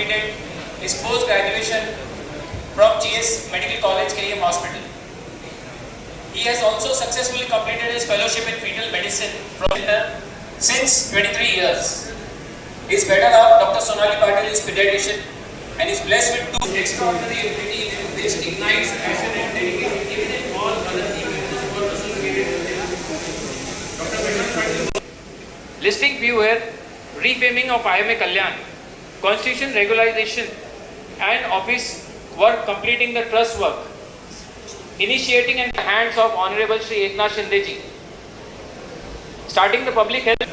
completed his post graduation from GS Medical College, KM Hospital. He has also successfully completed his fellowship in fetal medicine from since 23 years. His better half, Dr. Sonali Patil, is pediatrician and is blessed with two extraordinary abilities which ignites passion and dedication even in all other team members him. Listing here, reframing of IMA Kalyan, constitution regularization and office work completing the trust work, initiating in the hands of Honorable Shri Eknath Shinde starting the public health,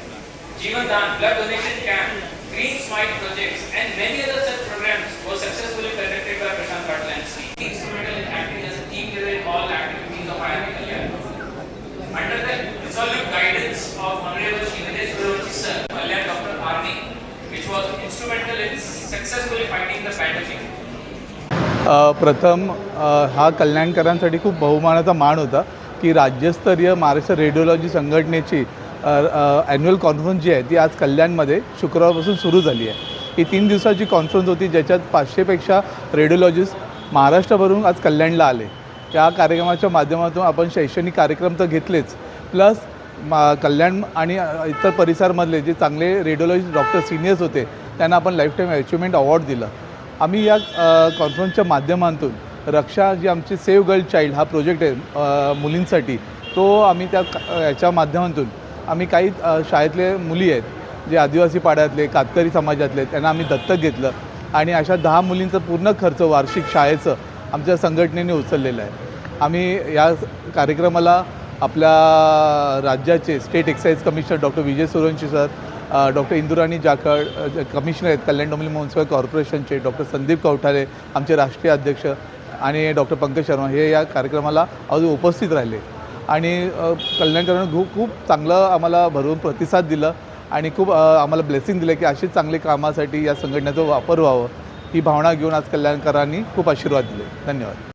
Jeevan Dan, blood donation camp, Green Smile projects and many other such programs were successfully conducted by Prashant Sri. Instrumental in acting as a team leader in all activities of Kalyan. Under the resolute successfully fighting the the प्रथम हा कल्याणकरांसाठी खूप बहुमानाचा मान होता की राज्यस्तरीय Maharashtra radiology संघटनेची ॲन्युअल कॉन्फरन्स जी आहे ती आज कल्याणमध्ये शुक्रवारपासून सुरू झाली आहे. ही तीन दिवसाची कॉन्फरन्स होती ज्याच्यात पाचशेपेक्षा रेडिओलॉजिस्ट महाराष्ट्राभरून आज कल्याणला आले. या कार्यक्रमाच्या माध्यमातून आपण शैक्षणिक कार्यक्रम तर घेतलेच. प्लस मा कल्याण आणि इतर परिसरमधले जे चांगले रेडिओलॉजिस्ट डॉक्टर सिनियर्स होते त्यांना आपण लाईफ टाईम अचिव्हमेंट अवॉर्ड दिलं. आम्ही या कॉन्फरन्सच्या माध्यमातून रक्षा जी आमची सेव्ह गर्ल चाइल्ड हा प्रोजेक्ट आहे मुलींसाठी तो आम्ही त्या याच्या माध्यमातून आम्ही काही शाळेतले मुली आहेत जे आदिवासी पाड्यातले कातकरी समाजातले त्यांना आम्ही दत्तक घेतलं. आणि अशा दहा मुलींचं पूर्ण खर्च वार्षिक शाळेचं आमच्या संघटनेने उचललेलं आहे. आम्ही या कार्यक्रमाला आपल्या राज्याचे state excise commissioner doctor Vijay Suryavanshi sir doctor Indurani Jakhar commissioner आहेत कल्याण डोंबिवली म्युन्सिपल कॉर्पोरेशनचे डॉक्टर संदीप कवठारे आमचे राष्ट्रीय अध्यक्ष आणि डॉक्टर पंकज शर्मा हे या कार्यक्रमाला अजून उपस्थित राहिले. आणि कल्याणकरांनी खूप खूप चांगलं आम्हाला भरपूर प्रतिसाद दिलं आणि खूप आम्हाला ब्लेसिंग दिलं की अशीच चांगली कामासाठी या संघटनेचा वापर व्हावं ही भावना घेऊन आज कल्याणकरांनी खूप आशीर्वाद दिले. धन्यवाद.